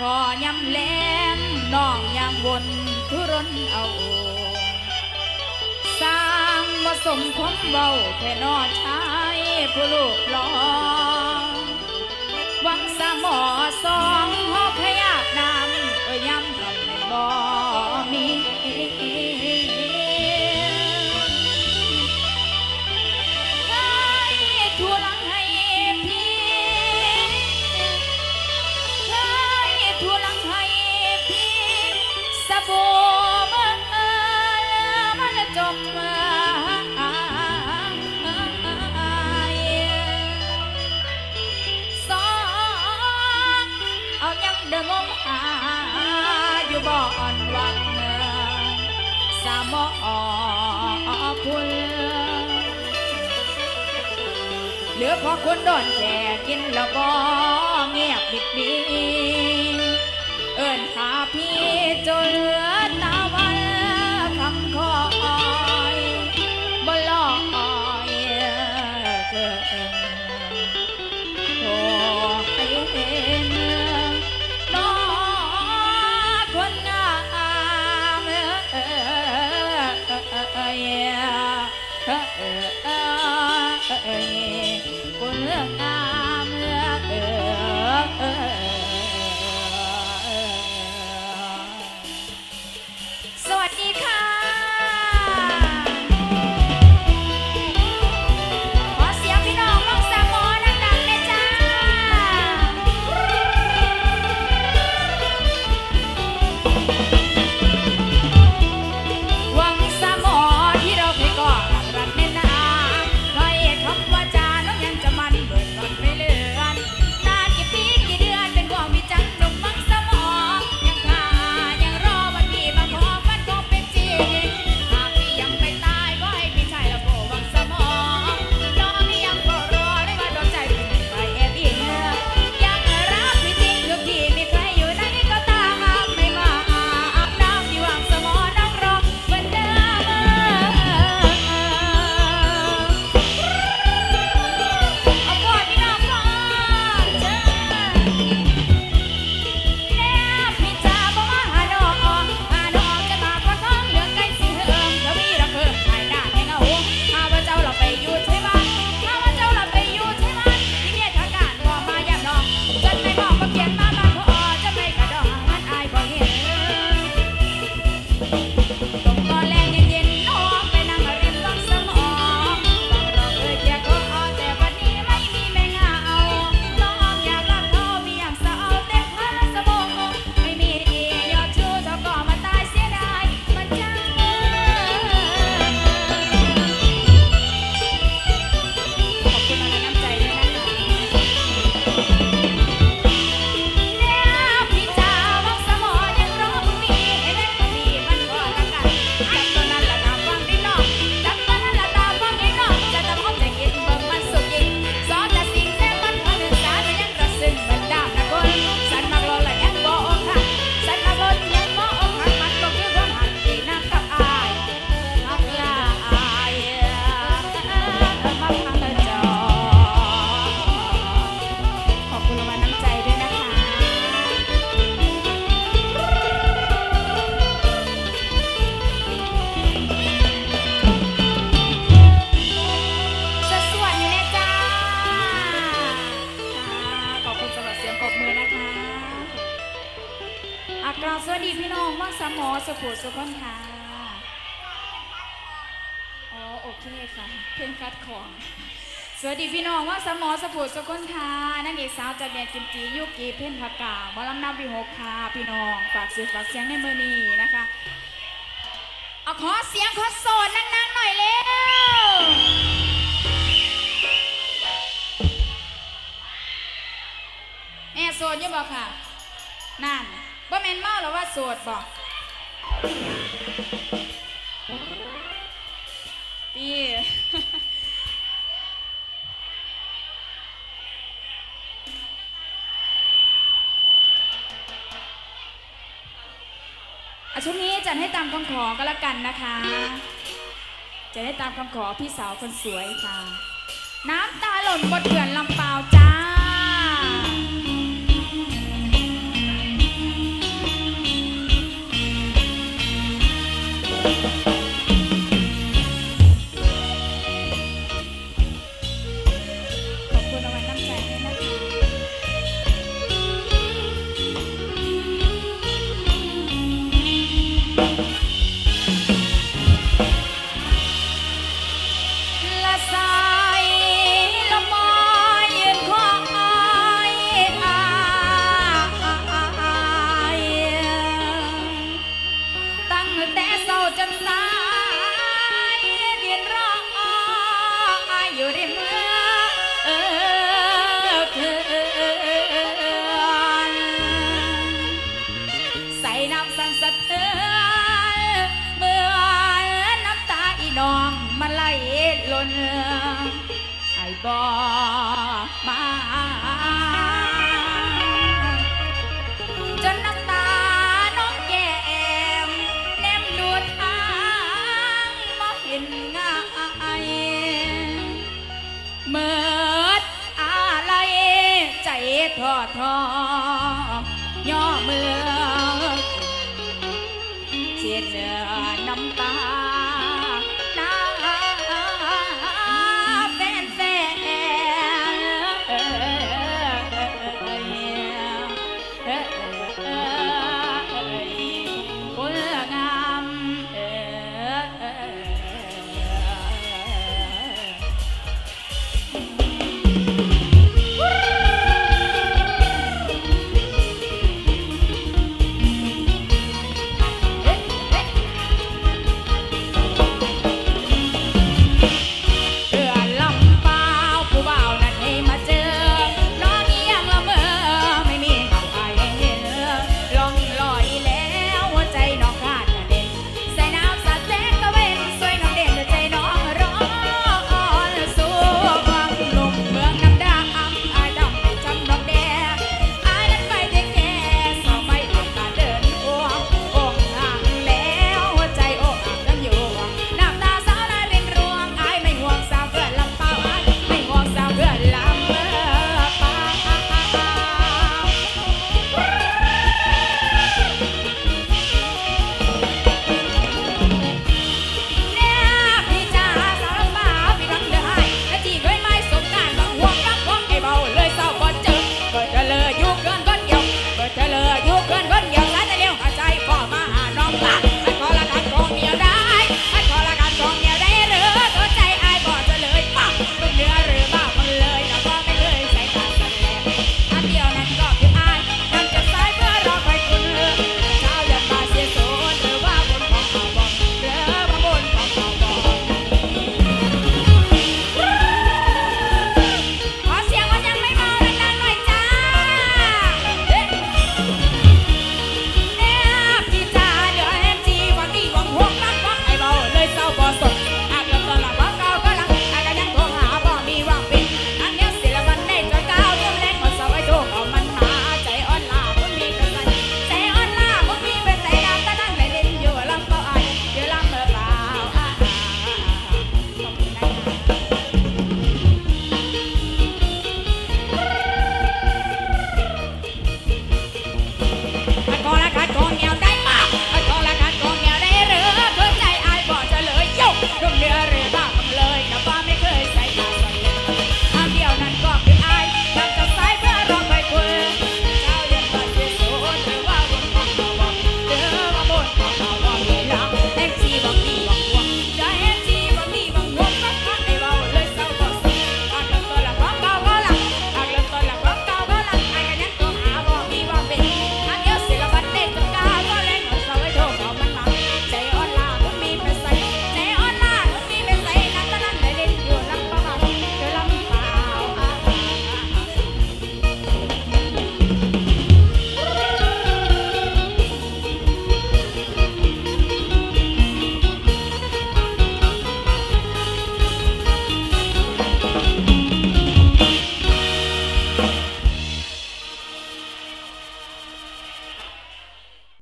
พอยำแหลงน้องยางวนทุรนเอาสร้างมาสมควมเบาแค่นอชายผู้ลูกหลอ บอพุนเหลือพอคนโดนแก่กินแล้วก็เงียบบิดบีเอิญหาพี่จนเหลือตาวันคำคอยบ่ลอยเกิน you ะกราบสวัสดีพี่น้องมังสมอสุขุสุขนค่ะ อ๋อโอเคค่ะ เพิ่งคัดของ สวัสดีพี่น้องว่าสมอสผุดสกุลค่นางเอกสาวจากแดนกิมจียุกีเพ่นพักกาบอลำน้ำวิหกค่ะพี่น้องฝากเสื่อฝากเสียงในเมือนี้นะคะเอาขอเสียงขอโซนนั่งๆหน่อยเร็วแม่โซนยังบอกค่ะ นั่น บ่แมนเมาหรอว่าโสดบอกพี่ชุดนี้จะให้ตามคำขอก็แล้วกันนะคะ จะให้ตามคำขอพี่สาวคนสวยค่ะ น้ำตาหล่นบนเกลื่อนลำเปล่าจ้ะ บ่มาจนน้ำตาน้องแก้มแนมดูทางมาเห็นง่ายเมื่ออะไรใจทอทอย่อเมือเจียนื้อน้ำตา